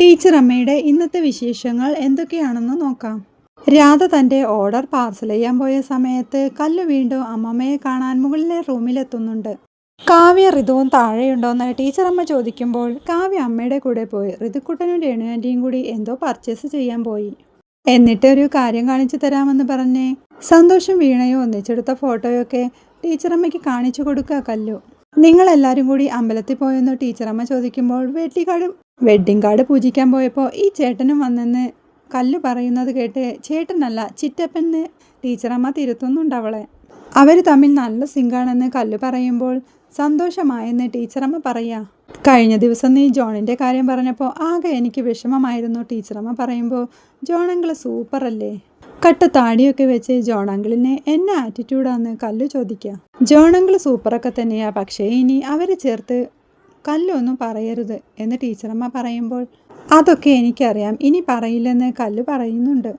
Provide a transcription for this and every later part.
Teacher അമ്മയുടെ ഇന്നത്തെ വിശേഷങ്ങൾ എന്തൊക്കെയാണെന്ന് നോക്കാം. രാധ തന്റെ ഓർഡർ പാർസൽ ചെയ്യാൻ പോയ സമയത്ത് കല്ലു വീണ്ടും അമ്മമ്മയെ കാണാൻ മുകളിലെ റൂമിലെത്തുന്നുണ്ട്. കാവ്യ ഋതുവും താഴെയുണ്ടോയെന്ന് ടീച്ചർ അമ്മ ചോദിക്കുമ്പോൾ കാവ്യ അമ്മയുടെ കൂടെ പോയി. ഋതുക്കുട്ടനും രേണു ആന്റിയും കൂടി എന്തോ പർച്ചേസ് ചെയ്യാൻ പോയി. എന്നിട്ട് ഒരു കാര്യം കാണിച്ചു തരാമെന്ന് പറഞ്ഞ് സന്തോഷം വീണയോ ഒന്നിച്ചെടുത്ത ഫോട്ടോയൊക്കെ ടീച്ചറമ്മയ്ക്ക് കാണിച്ചു കൊടുക്കുക കല്ലു. നിങ്ങളെല്ലാവരും കൂടി അമ്പലത്തിൽ പോയെന്ന് ടീച്ചറമ്മ ചോദിക്കുമ്പോൾ വെട്ടിക്കാട് വെഡ്ഡിംഗ് കാർഡ് പൂജിക്കാൻ പോയപ്പോൾ ഈ ചേട്ടനും വന്നെന്ന് കല്ല് പറയുന്നത് കേട്ട് ചേട്ടനല്ല ചിറ്റപ്പന് ടീച്ചറമ്മ തിരുത്തുന്നുണ്ട് അവളെ. അവർ തമ്മിൽ നല്ല സിങ്കാണെന്ന് കല്ല് പറയുമ്പോൾ സന്തോഷമായെന്ന് ടീച്ചറമ്മ പറയാ. കഴിഞ്ഞ ദിവസം നീ ജോണിന്റെ കാര്യം പറഞ്ഞപ്പോൾ ആകെ എനിക്ക് വിഷമമായിരുന്നു ടീച്ചറമ്മ പറയുമ്പോൾ ജോണങ്കിൾ സൂപ്പറല്ലേ? കട്ട താടിയൊക്കെ വെച്ച് ജോണങ്കിളിനെ എന്നെ ആറ്റിറ്റ്യൂഡാന്ന് കല്ല് ചോദിക്കുക ജോണങ്കിൾ സൂപ്പറൊക്കെ തന്നെയാ പക്ഷേ ഇനി അവരെ ചേർത്ത് കല്ലൊന്നും പറയരുത് എന്ന് ടീച്ചറമ്മ പറയുമ്പോൾ അതൊക്കെ എനിക്കറിയാം. ഇനി പറയില്ലെന്ന് കല്ല് പറയുന്നുണ്ട്.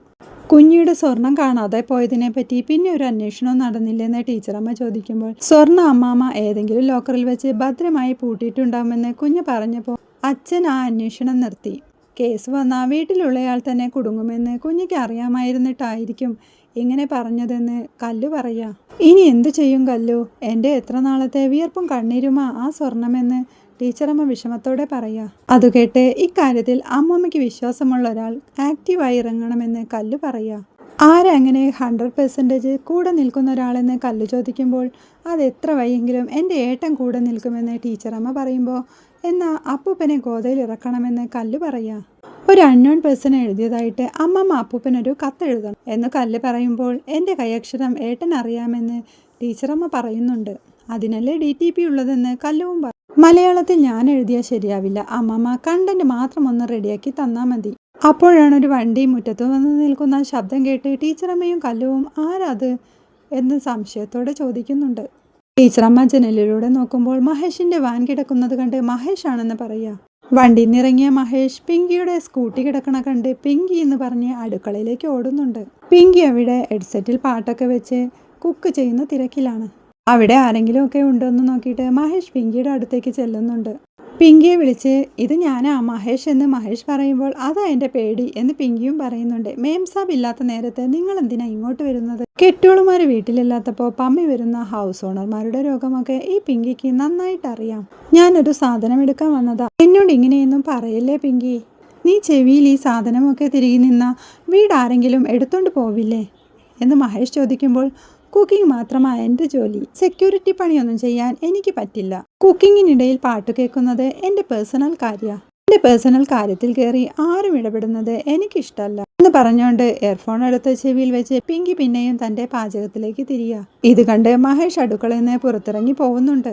കുഞ്ഞിയുടെ സ്വർണം കാണാതെ പോയതിനെ പറ്റി പിന്നെ ഒരു അന്വേഷണവും നടന്നില്ലെന്ന് ടീച്ചറമ്മ ചോദിക്കുമ്പോൾ സ്വർണ അമ്മാമ്മ ഏതെങ്കിലും ലോക്കറിൽ വെച്ച് ഭദ്രമായി പൂട്ടിയിട്ടുണ്ടാവുമെന്ന് കുഞ്ഞ് പറഞ്ഞപ്പോൾ അച്ഛൻ ആ അന്വേഷണം നിർത്തി. കേസ് വന്നാൽ വീട്ടിലുള്ളയാൾ തന്നെ കുടുങ്ങുമെന്ന് കുഞ്ഞിക്ക് അറിയാമായിരുന്നിട്ടായിരിക്കും ഇങ്ങനെ പറഞ്ഞതെന്ന് കല്ലു പറയാ. ഇനി എന്തു ചെയ്യും കല്ലു? എന്റെ എത്ര നാളത്തെ വിയർപ്പും കണ്ണീരുമാ ആ സ്വർണമെന്ന് ടീച്ചറമ്മ വിഷമത്തോടെ പറയാ. അതുകേട്ട് ഇക്കാര്യത്തിൽ അമ്മമ്മയ്ക്ക് വിശ്വാസമുള്ള ഒരാൾ ആക്റ്റീവായി ഇറങ്ങണമെന്ന് കല്ല് പറയാ. ആരങ്ങനെ ഹൺഡ്രഡ് പെർസെന്റേജ് കൂടെ നിൽക്കുന്ന ഒരാളെന്ന് കല്ല് ചോദിക്കുമ്പോൾ അത് എത്ര വയ്യെങ്കിലും എന്റെ ഏട്ടൻ കൂടെ നിൽക്കുമെന്ന് ടീച്ചറമ്മ പറയുമ്പോൾ എന്നാൽ അപ്പൂപ്പനെ ഗോതയിൽ ഇറക്കണമെന്ന് കല്ല് പറയാ. ഒരു അൺനോൺ പേഴ്സൺ എഴുതിയതായിട്ട് അമ്മമ്മ അപ്പൂപ്പനൊരു കത്തെഴുതണം എന്ന് കല്ല് പറയുമ്പോൾ എന്റെ കൈയക്ഷരം ഏട്ടൻ അറിയാമെന്ന് ടീച്ചറമ്മ പറയുന്നുണ്ട്. അതിനല്ലേ ഡി ടി പി ഉള്ളതെന്ന് കല്ലുവും മലയാളത്തിൽ ഞാൻ എഴുതിയാൽ ശരിയാവില്ല. അമ്മമ്മ കണ്ടന്റ് മാത്രം ഒന്ന് റെഡിയാക്കി തന്നാൽ മതി. അപ്പോഴാണ് ഒരു വണ്ടി മുറ്റത്ത് വന്ന് നിൽക്കുന്ന ശബ്ദം കേട്ട് ടീച്ചറമ്മയും കല്ലുവും ആരാത് എന്ന് സംശയത്തോടെ ചോദിക്കുന്നുണ്ട്. ടീച്ചറമ്മ ജനലിലൂടെ നോക്കുമ്പോൾ മഹേഷിന്റെ വാൻ കിടക്കുന്നത് കണ്ട് മഹേഷ് ആണെന്ന് പറയാ. വണ്ടിയിൽ നിന്നിറങ്ങിയ മഹേഷ് പിങ്കിയുടെ സ്കൂട്ടി കിടക്കണ കണ്ട് പിങ്കി എന്ന് പറഞ്ഞ് അടുക്കളയിലേക്ക് ഓടുന്നുണ്ട്. പിങ്കി അവിടെ ഹെഡ്സെറ്റിൽ പാട്ടൊക്കെ വെച്ച് കുക്ക് ചെയ്യുന്ന തിരക്കിലാണ്. അവിടെ ആരെങ്കിലും ഒക്കെ ഉണ്ടോ എന്ന് നോക്കിയിട്ട് മഹേഷ് പിങ്കിയുടെ അടുത്തേക്ക് ചെല്ലുന്നുണ്ട്. പിങ്കിയെ വിളിച്ച് ഇത് ഞാനാ മഹേഷ് എന്ന് മഹേഷ് പറയുമ്പോൾ അതാ എന്റെ പേടി എന്ന് പിങ്കിയും പറയുന്നുണ്ട്. മേം സാബ് ഇല്ലാത്ത നേരത്തെ നിങ്ങൾ എന്തിനാ ഇങ്ങോട്ട് വരുന്നത്? കെട്ടുകളുമാർ വീട്ടിലില്ലാത്തപ്പോൾ പമ്മി വരുന്ന ഹൗസ് ഓണർമാരുടെ രോഗമൊക്കെ ഈ പിങ്കിക്ക് നന്നായിട്ട് അറിയാം. ഞാനൊരു സാധനം എടുക്കാൻ വന്നതാ. എന്നോട് ഇങ്ങനെയൊന്നും പറയല്ലേ പിങ്കി? നീ ചെവിയിൽ ഈ സാധനമൊക്കെ തിരികെ നിന്ന വീടാരെങ്കിലും എടുത്തോണ്ട് പോവില്ലേ? എന്ന് മഹേഷ് ചോദിക്കുമ്പോൾ കുക്കിംഗ് മാത്രമാണ് എന്റെ ജോലി. സെക്യൂരിറ്റി പണിയൊന്നും ചെയ്യാൻ എനിക്ക് പറ്റില്ല. കുക്കിങ്ങിനിടയിൽ പാട്ട് കേൾക്കുന്നത് എന്റെ പേഴ്സണൽ കാര്യമാണ് എന്റെ പേഴ്സണൽ കാര്യത്തിൽ കയറി ആരും ഇടപെടുന്നത് എനിക്കിഷ്ടമല്ല എന്ന് പറഞ്ഞുകൊണ്ട് എയർഫോൺ എടുത്ത് ചെവിയിൽ വെച്ച് പിങ്കി പിന്നെയും തന്റെ പാചകത്തിലേക്ക് തിരിയ. ഇത് കണ്ട് മഹേഷ് അടുക്കളയിൽ നിന്ന് പുറത്തിറങ്ങി പോകുന്നുണ്ട്.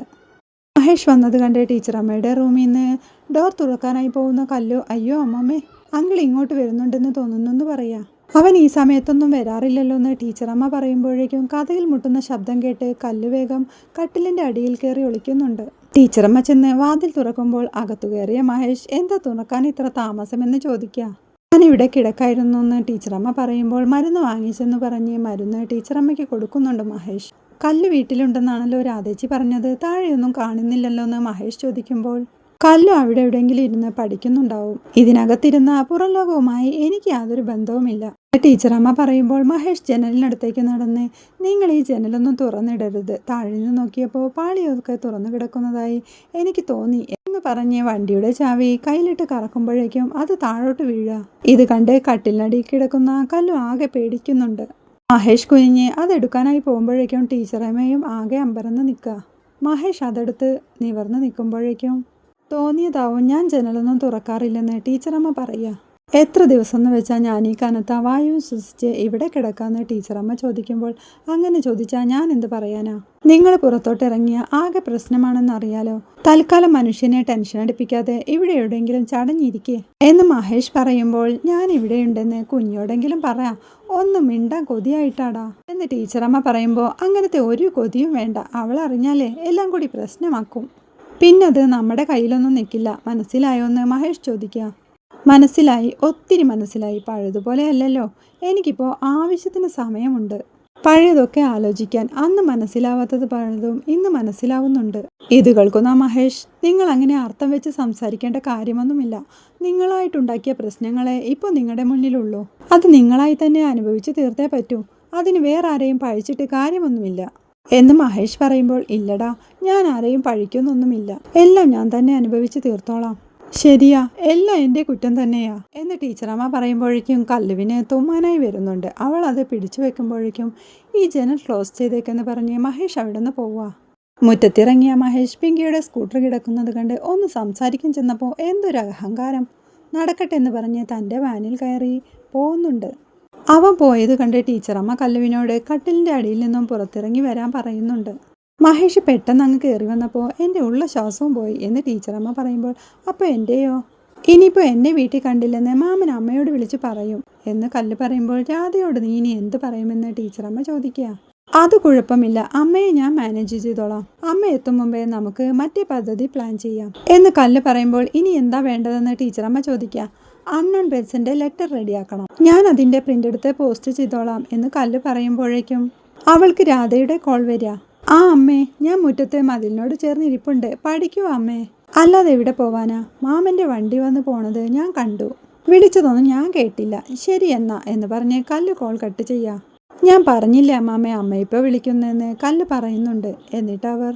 മഹേഷ് വന്നത് കണ്ട് ടീച്ചറമ്മയുടെ റൂമിൽ നിന്ന് ഡോർ തുറക്കാനായി പോകുന്ന കല്ലു അയ്യോ അമ്മമ്മേ അങ്കിൾ ഇങ്ങോട്ട് വരുന്നുണ്ടെന്ന് തോന്നുന്നു എന്ന് പറയാ. അവൻ ഈ സമയത്തൊന്നും വരാറില്ലല്ലോ എന്ന് ടീച്ചറമ്മ പറയുമ്പോഴേക്കും കഥയിൽ മുട്ടുന്ന ശബ്ദം കേട്ട് കല്ലുവേഗം കട്ടിലിന്റെ അടിയിൽ കയറി ഒളിക്കുന്നുണ്ട്. ടീച്ചറമ്മ ചെന്ന് വാതിൽ തുറക്കുമ്പോൾ അകത്തു കയറിയ മഹേഷ് എന്താ തുറക്കാൻ ഇത്ര താമസമെന്ന് ചോദിക്കുക ഞാൻ ഇവിടെ കിടക്കായിരുന്നു എന്ന് ടീച്ചറമ്മ പറയുമ്പോൾ മരുന്ന് വാങ്ങിച്ചെന്ന് പറഞ്ഞ് മരുന്ന് ടീച്ചറമ്മയ്ക്ക് കൊടുക്കുന്നുണ്ട് മഹേഷ്. കല്ല് വീട്ടിലുണ്ടെന്നാണല്ലോ രാധേച്ചി പറഞ്ഞത് താഴെയൊന്നും കാണുന്നില്ലല്ലോ എന്ന് മഹേഷ് ചോദിക്കുമ്പോൾ കല്ലു അവിടെ എവിടെയെങ്കിലും ഇരുന്ന് പഠിക്കുന്നുണ്ടാവും. ഇതിനകത്തിരുന്ന പുറം ലോകവുമായി എനിക്ക് യാതൊരു ബന്ധവുമില്ല. ടീച്ചറമ്മ പറയുമ്പോൾ മഹേഷ് ജനലിനടുത്തേക്ക് നടന്ന് നിങ്ങൾ ഈ ജനലൊന്നും തുറന്നിടരുത്. താഴെ നിന്ന് നോക്കിയപ്പോൾ പാളിയൊക്കെ തുറന്നു കിടക്കുന്നതായി എനിക്ക് തോന്നി എന്ന് പറഞ്ഞ് വണ്ടിയുടെ ചാവി കയ്യിലിട്ട് കറക്കുമ്പോഴേക്കും അത് താഴോട്ട് വീഴുക ഇത് കണ്ട് കട്ടിലിനടി കിടക്കുന്ന കല്ലു ആകെ പേടിക്കുന്നുണ്ട്. മഹേഷ് കുഞ്ഞ് അതെടുക്കാനായി പോകുമ്പോഴേക്കും ടീച്ചറമ്മയും ആകെ അമ്പരന്ന് നിൽക്കുക മഹേഷ് അതെടുത്ത് നിവർന്ന് നിൽക്കുമ്പോഴേക്കും തോന്നിയതാവും. ഞാൻ ജനലൊന്നും തുറക്കാറില്ലെന്ന് ടീച്ചറമ്മ പറയുക എത്ര ദിവസം എന്ന് വെച്ചാൽ ഞാൻ ഈ കനത്ത വായു ശ്വസിച്ച് ഇവിടെ കിടക്കാമെന്ന് ടീച്ചറമ്മ ചോദിക്കുമ്പോൾ അങ്ങനെ ചോദിച്ചാൽ ഞാൻ എന്ത് പറയാനാ? നിങ്ങൾ പുറത്തോട്ട് ഇറങ്ങിയ ആകെ പ്രശ്നമാണെന്നറിയാലോ തൽക്കാലം മനുഷ്യനെ ടെൻഷൻ അടിപ്പിക്കാതെ ഇവിടെ എവിടെയെങ്കിലും ചടഞ്ഞിരിക്കേ. എന്ന് മഹേഷ് പറയുമ്പോൾ ഞാൻ ഇവിടെയുണ്ടെന്ന് കുഞ്ഞോടെങ്കിലും പറയാം. ഒന്നും മിണ്ടാൻ കൊതിയായിട്ടാടാ. എന്ന് ടീച്ചറമ്മ പറയുമ്പോൾ അങ്ങനത്തെ ഒരു കൊതിയും വേണ്ട. അവൾ അറിഞ്ഞാലേ എല്ലാം കൂടി പ്രശ്നമാക്കും. പിന്നത് നമ്മുടെ കയ്യിലൊന്നും നിൽക്കില്ല. മനസ്സിലായോ എന്ന് മഹേഷ് ചോദിക്കുക. മനസ്സിലായി ഒത്തിരി മനസ്സിലായി. പഴയതുപോലെ അല്ലല്ലോ. എനിക്കിപ്പോൾ ആവശ്യത്തിന് സമയമുണ്ട്. പഴയതൊക്കെ ആലോചിക്കാൻ. അന്ന് മനസ്സിലാവാത്തത് പഴയതും ഇന്ന് മനസ്സിലാവുന്നുണ്ട്. ഇത് കേൾക്കുന്ന മഹേഷ്? നിങ്ങൾ അങ്ങനെ അർത്ഥം വെച്ച് സംസാരിക്കേണ്ട കാര്യമൊന്നുമില്ല. നിങ്ങളായിട്ടുണ്ടാക്കിയ പ്രശ്നങ്ങളെ ഇപ്പോൾ നിങ്ങളുടെ മുന്നിലുള്ളൂ. അത് നിങ്ങളായി തന്നെ അനുഭവിച്ച് തീർത്തേ പറ്റൂ. അതിന് വേറെ ആരെയും പഴിച്ചിട്ട് കാര്യമൊന്നുമില്ല. എന്ന് മഹേഷ് പറയുമ്പോൾ ഇല്ലടാ ഞാൻ ആരെയും പഴിക്കുന്നൊന്നുമില്ല. എല്ലാം ഞാൻ തന്നെ അനുഭവിച്ച് തീർത്തോളാം. ശരിയാ എല്ലാം എന്റെ കുറ്റം തന്നെയാ എന്ന് ടീച്ചറമ്മ പറയുമ്പോഴേക്കും കല്ലുവിനെ തുമ്മാനായി വരുന്നുണ്ട്. അവൾ അത് പിടിച്ചു വെക്കുമ്പോഴേക്കും ഈ ജനൽ ക്ലോസ് ചെയ്തേക്കെന്ന് പറഞ്ഞ് മഹേഷ് അവിടെ നിന്ന് പോവുക മുറ്റത്തിറങ്ങിയ മഹേഷ് പിങ്കിയുടെ സ്കൂട്ടർ കിടക്കുന്നത് കണ്ട് ഒന്ന് സംസാരിക്കാൻ ചെന്നപ്പോൾ എന്തൊരു അഹങ്കാരം നടക്കട്ടെ എന്ന് പറഞ്ഞ് തന്റെ വാനിൽ കയറി പോകുന്നുണ്ട് അവൻ പോയത് കണ്ട് ടീച്ചറമ്മ കല്ലുവിനോട് കട്ടിലിന്റെ അടിയിൽ നിന്നും പുറത്തിറങ്ങി വരാൻ പറയുന്നുണ്ട്. മഹേഷ് പെട്ടെന്ന് അങ്ങ് കയറി വന്നപ്പോൾ എന്റെ ഉള്ള ശ്വാസവും പോയി എന്ന് ടീച്ചറമ്മ പറയുമ്പോൾ അപ്പോൾ എന്റെയോ ഇനിയിപ്പോൾ എന്നെ വീട്ടിൽ കണ്ടില്ലെന്ന് മാമൻ അമ്മയോട് വിളിച്ച് പറയും എന്ന് കല്ല് പറയുമ്പോൾ രാധയോട് നീ ഇനി എന്ത് പറയുമെന്ന് ടീച്ചറമ്മ ചോദിക്കുക. അത് കുഴപ്പമില്ല. അമ്മയെ ഞാൻ മാനേജ് ചെയ്തോളാം. അമ്മ എത്തും മുമ്പേ നമുക്ക് മറ്റേ പദ്ധതി പ്ലാൻ ചെയ്യാം. എന്ന് കല്ല് പറയുമ്പോൾ ഇനി എന്താ വേണ്ടതെന്ന് ടീച്ചറമ്മ ചോദിക്കുക. അൺനോൺ പേഴ്സന്റെ ലെറ്റർ റെഡിയാക്കണം ഞാൻ അതിന്റെ പ്രിന്റ് എടുത്ത് പോസ്റ്റ് ചെയ്തോളാം എന്ന് കല്ല് പറയുമ്പോഴേക്കും അവൾക്ക് രാധയുടെ കോൾ വരിക. ആ അമ്മേ ഞാൻ മുറ്റത്തെ മതിലിനോട് ചേർന്നിരിപ്പുണ്ട്. പഠിക്കൂ അമ്മേ. അല്ലാതെ എവിടെ പോവാനാ? മാമന്റെ വണ്ടി വന്ന് പോണത് ഞാൻ കണ്ടു. വിളിച്ചതൊന്നും ഞാൻ കേട്ടില്ല. ശരി എന്നാ എന്ന് പറഞ്ഞ് കല്ല് കോൾ കട്ട് ചെയ്യാം ഞാൻ പറഞ്ഞില്ലേ അമ്മാമ്മേ അമ്മ ഇപ്പോൾ വിളിക്കുന്നതെന്ന് കല്ല് പറയുന്നുണ്ട്. എന്നിട്ട് അവർ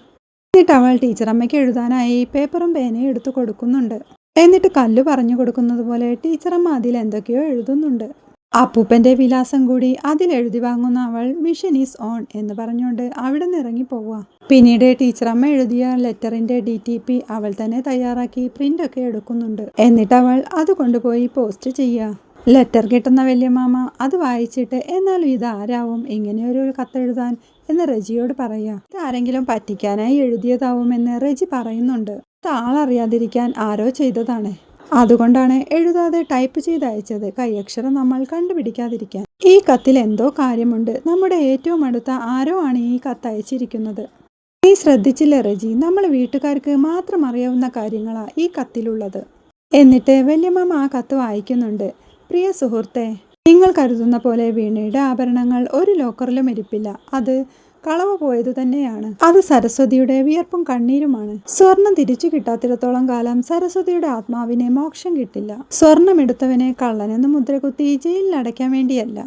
എന്നിട്ട് അവൾ ടീച്ചറമ്മയ്ക്ക് എഴുതാനായി പേപ്പറും പേനയും എടുത്തു കൊടുക്കുന്നുണ്ട്. എന്നിട്ട് കല്ല് പറഞ്ഞു കൊടുക്കുന്നത് പോലെ ടീച്ചറമ്മ അതിൽ എന്തൊക്കെയോ എഴുതുന്നുണ്ട്. അപ്പൂപ്പന്റെ വിലാസം കൂടി അതിൽ എഴുതി വാങ്ങുന്ന അവൾ മിഷൻ ഈസ് ഓൺ എന്ന് പറഞ്ഞുകൊണ്ട് അവിടെ നിന്ന് ഇറങ്ങി പോവുക പിന്നീട് ടീച്ചറമ്മ എഴുതിയ ലെറ്ററിന്റെ ഡി ടി പി അവൾ തന്നെ തയ്യാറാക്കി പ്രിന്റ് ഒക്കെ എടുക്കുന്നുണ്ട്. എന്നിട്ട് അവൾ അത് കൊണ്ടുപോയി പോസ്റ്റ് ചെയ്യുക ലെറ്റർ കിട്ടുന്ന വല്യമാമ അത് വായിച്ചിട്ട് എന്നാലും ഇത് ആരാവും ഇങ്ങനെയൊരു കത്തെഴുതാൻ എന്ന് റെജിയോട് പറയാ. ഇത് ആരെങ്കിലും പറ്റിക്കാനായി എഴുതിയതാവും എന്ന് റെജി പറയുന്നുണ്ട്. ഇത് ആളറിയാതിരിക്കാൻ ആരോ ചെയ്തതാണ്. അതുകൊണ്ടാണ് എഴുതാതെ ടൈപ്പ് ചെയ്ത് അയച്ചത്. കൈയക്ഷരം നമ്മൾ കണ്ടുപിടിക്കാതിരിക്കാൻ. ഈ കത്തിൽ എന്തോ കാര്യമുണ്ട്. നമ്മുടെ ഏറ്റവും അടുത്ത ആരോ ആണ് ഈ കത്ത് അയച്ചിരിക്കുന്നത്. നീ ശ്രദ്ധിച്ചില്ല റെജി? നമ്മൾ വീട്ടുകാർക്ക് മാത്രം അറിയാവുന്ന കാര്യങ്ങളാ ഈ കത്തിലുള്ളത്. എന്നിട്ട് വല്യമ്മ ആ കത്ത് വായിക്കുന്നുണ്ട്. പ്രിയ സുഹൃത്തെ നിങ്ങൾ കരുതുന്ന പോലെ വീണയുടെ ആഭരണങ്ങൾ ഒരു ലോക്കറിലും ഇരിപ്പില്ല. അത് കളവ് പോയത് തന്നെയാണ്. അത് സരസ്വതിയുടെ വിയർപ്പും കണ്ണീരുമാണ്. സ്വർണം തിരിച്ചു കിട്ടാത്തിടത്തോളം കാലം സരസ്വതിയുടെ ആത്മാവിനെ മോക്ഷം കിട്ടില്ല. സ്വർണം എടുത്തവനെ കള്ളനെന്ന് മുദ്രകുത്തി ജയിലിൽ അടയ്ക്കാൻ വേണ്ടിയല്ല.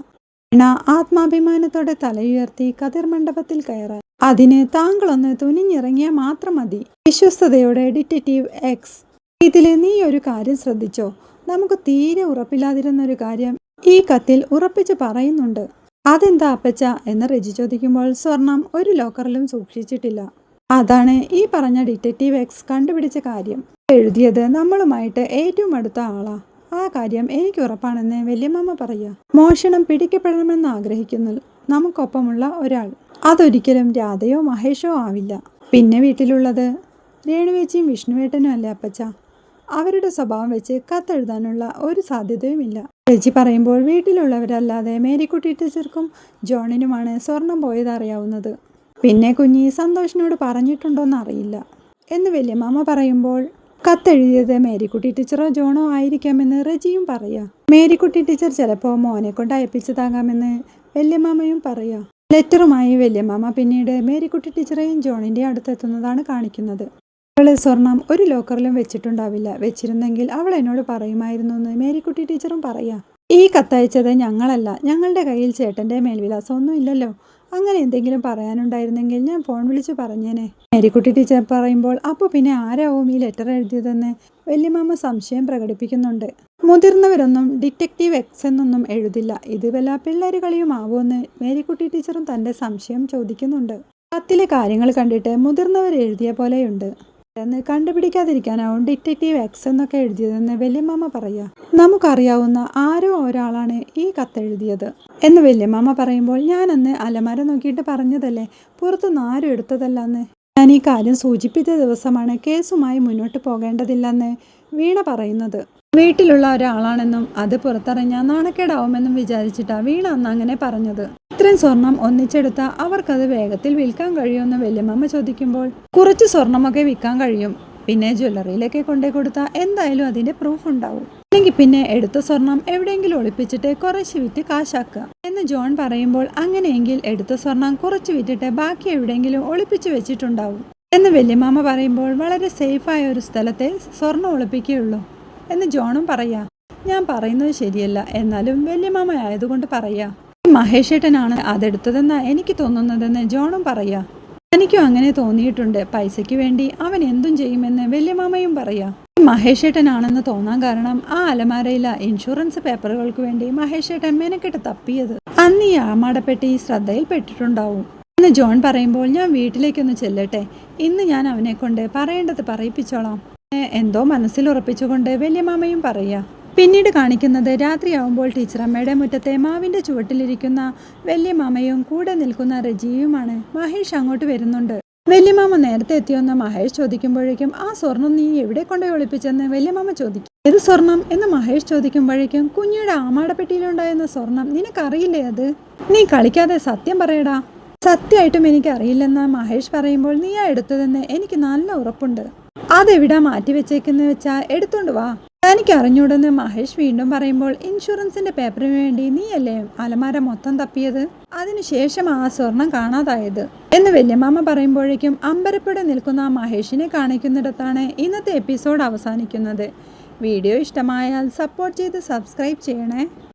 വീണ ആത്മാഭിമാനത്തോടെ തലയുയർത്തി കതിർ മണ്ഡപത്തിൽ കയറാൻ. അതിന് താങ്കളൊന്ന് തുനിഞ്ഞിറങ്ങിയാൽ മാത്രം മതി. വിശ്വസ്തയോടെ ഡിറ്റക്റ്റീവ് എക്സ്. ഇതിൽ നീ ഒരു കാര്യം ശ്രദ്ധിച്ചോ? നമുക്ക് തീരെ ഉറപ്പില്ലാതിരുന്ന ഒരു കാര്യം ഈ കത്തിൽ ഉറപ്പിച്ച് പറയുന്നുണ്ട്. അതെന്താ അപ്പച്ച? എന്ന് റെജി ചോദിക്കുമ്പോൾ സ്വർണം ഒരു ലോക്കറിലും സൂക്ഷിച്ചിട്ടില്ല. അതാണ് ഈ പറഞ്ഞ ഡിറ്റക്റ്റീവ് എക്സ് കണ്ടുപിടിച്ച കാര്യം. എഴുതിയത് നമ്മളുമായിട്ട് ഏറ്റവും അടുത്ത ആളാ. ആ കാര്യം എനിക്ക് ഉറപ്പാണെന്ന് വല്യമ്മ പറയുക മോഷണം പിടിക്കപ്പെടണമെന്ന് ആഗ്രഹിക്കുന്നു നമുക്കൊപ്പമുള്ള ഒരാൾ. അതൊരിക്കലും രാധയോ മഹേഷോ ആവില്ല. പിന്നെ വീട്ടിലുള്ളത് രേണുവേച്ചിയും വിഷ്ണുവേട്ടനും അല്ലേ അപ്പച്ച? അവരുടെ സ്വഭാവം വെച്ച് കത്തെഴുതാനുള്ള ഒരു സാധ്യതയുമില്ല. രജി പറയുമ്പോൾ വീട്ടിലുള്ളവരല്ലാതെ മേരിക്കുട്ടി ടീച്ചർക്കും ജോണിനുമാണ് സ്വർണം പോയത് അറിയാവുന്നത്. പിന്നെ കുഞ്ഞി സന്തോഷിനോട് പറഞ്ഞിട്ടുണ്ടോന്ന് അറിയില്ല. എന്ന് വല്യമ്മ പറയുമ്പോൾ കത്തെഴുതിയത് മേരിക്കുട്ടി ടീച്ചറോ ജോണോ ആയിരിക്കാമെന്ന് റജിയും പറയാ. മേരിക്കുട്ടി ടീച്ചർ ചിലപ്പോൾ മോനെ കൊണ്ട് അയപ്പിച്ചതാകാമെന്ന് വല്യമ്മയും പറയാ. ലെറ്ററുമായി വല്യമ്മ പിന്നീട് മേരിക്കുട്ടി ടീച്ചറെയും ജോണിന്റെ അടുത്തെത്തുന്നതാണ് കാണിക്കുന്നത്. അവൾ സ്വർണം ഒരു ലോക്കറിലും വെച്ചിട്ടുണ്ടാവില്ല. വെച്ചിരുന്നെങ്കിൽ അവൾ എന്നോട് പറയുമായിരുന്നു എന്ന് മേരിക്കുട്ടി ടീച്ചറും പറയാ. ഈ കത്തയച്ചത് ഞങ്ങളല്ല. ഞങ്ങളുടെ കയ്യിൽ ചേട്ടന്റെ മേൽവിലാസം ഒന്നും ഇല്ലല്ലോ. അങ്ങനെ എന്തെങ്കിലും പറയാനുണ്ടായിരുന്നെങ്കിൽ ഞാൻ ഫോൺ വിളിച്ച് പറഞ്ഞേനെ. മേരിക്കുട്ടി ടീച്ചർ പറയുമ്പോൾ അപ്പോൾ പിന്നെ ആരാവും ഈ ലെറ്റർ എഴുതിയതെന്ന്? വല്യമാമ സംശയം പ്രകടിപ്പിക്കുന്നുണ്ട്. മുതിർന്നവരൊന്നും ഡിറ്റക്റ്റീവ് എക്സ് എന്നൊന്നും എഴുതില്ല. ഇത് വല്ല പിള്ളേർ കളിയുമാവുമെന്ന് മേരിക്കുട്ടി ടീച്ചറും തന്റെ സംശയം ചോദിക്കുന്നുണ്ട്. കത്തിലെ കാര്യങ്ങൾ കണ്ടിട്ട് മുതിർന്നവർ എഴുതിയ പോലെയുണ്ട്. എന്ന് കണ്ടുപിടിക്കാതിരിക്കാനാവും ഡിറ്റക്റ്റീവ് എക്സ് എന്നൊക്കെ എഴുതിയതെന്ന് വല്യമ്മ പറയുക. നമുക്കറിയാവുന്ന ആരോ ഒരാളാണ് ഈ കത്തെഴുതിയത് എന്ന് വല്യമ്മ പറയുമ്പോൾ ഞാനന്ന് അലമാര നോക്കിയിട്ട് പറഞ്ഞതല്ലേ? പുറത്തുനിന്ന് ആരും എടുത്തതല്ലെന്ന്. ഞാൻ ഈ കാര്യം സൂചിപ്പിച്ച ദിവസമാണ് കേസുമായി മുന്നോട്ട് പോകേണ്ടതില്ലെന്ന് വീണ പറയുന്നത്. വീട്ടിലുള്ള ഒരാളാണെന്നും അത് പുറത്തറിഞ്ഞാൽ നാണക്കേടാവുമെന്നും വിചാരിച്ചിട്ടാ വീണ അന്ന് അങ്ങനെ പറഞ്ഞത്. ഇത്രയും സ്വർണം ഒന്നിച്ചെടുത്ത അവർക്കത് വേഗത്തിൽ വിൽക്കാൻ കഴിയുമെന്ന് വല്യമ്മ ചോദിക്കുമ്പോൾ കുറച്ച് സ്വർണമൊക്കെ വിൽക്കാൻ കഴിയും. പിന്നെ ജ്വല്ലറിയിലേക്ക് കൊണ്ടേ കൊടുത്താൽ എന്തായാലും അതിന്റെ പ്രൂഫ് ഉണ്ടാവും. അല്ലെങ്കിൽ പിന്നെ എടുത്ത സ്വർണം എവിടെയെങ്കിലും ഒളിപ്പിച്ചിട്ട് കുറച്ച് വിറ്റ് കാശാക്കുക. എന്ന് ജോൺ പറയുമ്പോൾ അങ്ങനെയെങ്കിൽ എടുത്ത സ്വർണം കുറച്ച് വിറ്റിട്ട് ബാക്കി എവിടെയെങ്കിലും ഒളിപ്പിച്ചു വെച്ചിട്ടുണ്ടാവും. എന്ന് വല്യമാമ പറയുമ്പോൾ വളരെ സേഫായ ഒരു സ്ഥലത്തെ സ്വർണം ഒളിപ്പിക്കുകയുള്ളൂ. എന്ന് ജോണും പറയാ. ഞാൻ പറയുന്നത് ശരിയല്ല. എന്നാലും വല്യമാമ ആയതുകൊണ്ട് പറയാ. മഹേഷേട്ടനാണ് അതെടുത്തതെന്നാ എനിക്ക് തോന്നുന്നതെന്ന് ജോണും പറയാ. എനിക്കും അങ്ങനെ തോന്നിയിട്ടുണ്ട്. പൈസയ്ക്ക് വേണ്ടി അവൻ എന്തും ചെയ്യുമെന്ന് വല്യമാമയും പറയാ. മഹേഷേട്ടനാണെന്ന് തോന്നാൻ കാരണം ആ അലമാരയിലെ ഇൻഷുറൻസ് പേപ്പറുകൾക്ക് വേണ്ടി മഹേഷേട്ടൻ മെനക്കെട്ട് തപ്പിയത്. അന്ന് ഈ ആമാടപ്പെട്ടി ശ്രദ്ധയിൽപ്പെട്ടിട്ടുണ്ടാവും. എന്ന് ജോൺ പറയുമ്പോൾ ഞാൻ വീട്ടിലേക്കൊന്ന് ചെല്ലട്ടെ. ഇന്ന് ഞാൻ അവനെ കൊണ്ട് പറയേണ്ടത് പറയിപ്പിച്ചോളാം. എന്തോ മനസ്സിൽ ഉറപ്പിച്ചുകൊണ്ട് വല്യമാമയും പറയാ പിന്നീട് കാണിക്കുന്നത് രാത്രിയാവുമ്പോൾ ടീച്ചറമ്മയുടെ മുറ്റത്തെ മാവിന്റെ ചുവട്ടിലിരിക്കുന്ന വല്യമാമയും കൂടെ നിൽക്കുന്ന റജിയുമാണ്. മഹേഷ് അങ്ങോട്ട് വരുന്നുണ്ട്. വല്യമാമ നേരത്തെ എത്തിയെന്ന് മഹേഷ് ചോദിക്കുമ്പോഴേക്കും ആ സ്വർണം നീ എവിടെ കൊണ്ടുപോയി ഒളിപ്പിച്ചെന്ന്? വല്യമാമ ചോദിക്കും. ഏത് സ്വർണം? എന്ന് മഹേഷ് ചോദിക്കുമ്പോഴേക്കും കുഞ്ഞിയുടെ ആമാടപ്പെട്ടിയിലുണ്ടായിരുന്ന സ്വർണം. നിനക്കറിയില്ലേ അത്? നീ കളിക്കാതെ സത്യം പറയടാ. സത്യമായിട്ടും എനിക്ക് അറിയില്ലെന്ന് മഹേഷ് പറയുമ്പോൾ നീയാ എടുത്തതെന്ന് എനിക്ക് നല്ല ഉറപ്പുണ്ട്. അതെവിടാ മാറ്റി വെച്ചേക്കെന്ന് വെച്ചാ? എടുത്തോണ്ട് വാ. എനിക്ക് അറിഞ്ഞൂടെന്ന് മഹേഷ് വീണ്ടും പറയുമ്പോൾ ഇൻഷുറൻസിന്റെ പേപ്പറിന് വേണ്ടി നീയല്ലേ അലമാര മൊത്തം തപ്പിയത്? അതിനുശേഷം ആ സ്വർണം കാണാതായത്? എന്ന് വല്യമാമ പറയുമ്പോഴേക്കും അമ്പരപ്പെടെ നിൽക്കുന്ന മഹേഷിനെ കാണിക്കുന്നിടത്താണ് ഇന്നത്തെ എപ്പിസോഡ് അവസാനിക്കുന്നത്. വീഡിയോ ഇഷ്ടമായാൽ സപ്പോർട്ട് ചെയ്ത് സബ്സ്ക്രൈബ് ചെയ്യണേ.